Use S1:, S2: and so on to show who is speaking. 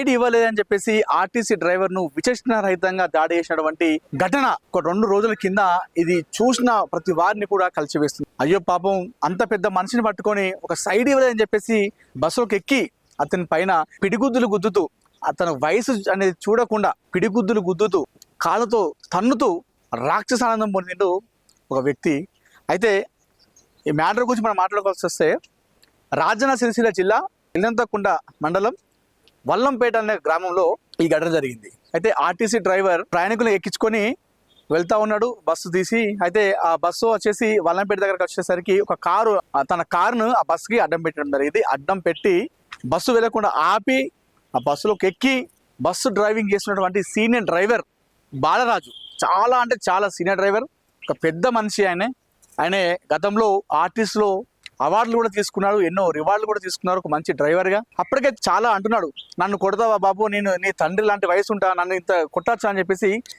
S1: Side ఇవ్వలేదని చెప్పేసి RTC డ్రైవర్ను విచక్షణ రహితంగా దాడి చేసినటువంటి ఘటన ఒక రెండు రోజుల కింద ఇది చూసిన ప్రతి వారిని కూడా కలిసివేస్తుంది. అయ్యో పాపం అంత పెద్ద మనిషిని పట్టుకొని ఒక సైడ్ ఇవ్వలేదని చెప్పేసి బస్సులోకి ఎక్కి అతని పైన పిడిగుద్దులు గుద్దుతూ అతను వయసు అనేది చూడకుండా పిడిగుద్దులు గుద్దుతూ కాళ్ళతో తన్నుతూ రాక్షసానందం పొందిండు ఒక వ్యక్తి. అయితే ఈ మ్యాటర్ గురించి మనం మాట్లాడుకోవాల్సి వస్తే రాజన్న సిరిసిల్ల జిల్లా ఇల్లంతకుండ మండలం వల్లంపేట అనే గ్రామంలో ఈ ఘటన జరిగింది. అయితే ఆర్టీసీ డ్రైవర్ ప్రయాణికులు ఎక్కించుకొని వెళ్తా ఉన్నాడు బస్సు తీసి. అయితే ఆ బస్సు వచ్చేసి వల్లంపేట దగ్గరకు వచ్చేసరికి ఒక కారు తన కారును ఆ బస్సుకి అడ్డం పెట్టడం జరిగింది. అడ్డం పెట్టి బస్సు వెళ్ళకుండా ఆపి ఆ బస్సులోకి ఎక్కి బస్సు డ్రైవింగ్ చేసినటువంటి సీనియర్ డ్రైవర్ బాలరాజు. చాలా అంటే చాలా సీనియర్ డ్రైవర్. ఒక పెద్ద మనిషి ఆయనే. ఆయన గతంలో ఆర్టీస్లో అవార్డులు కూడా తీసుకున్నాడు ఎన్నో రివార్డులు కూడా తీసుకున్నారు ఒక మంచి డ్రైవర్గా. అప్పటికే చాలా అంటున్నాడు నన్ను కొడతావా బాబు? నేను నీ తండ్రి లాంటి వయసు ఉంటా నన్ను ఇంత కొట్టచ్చు? అని చెప్పేసి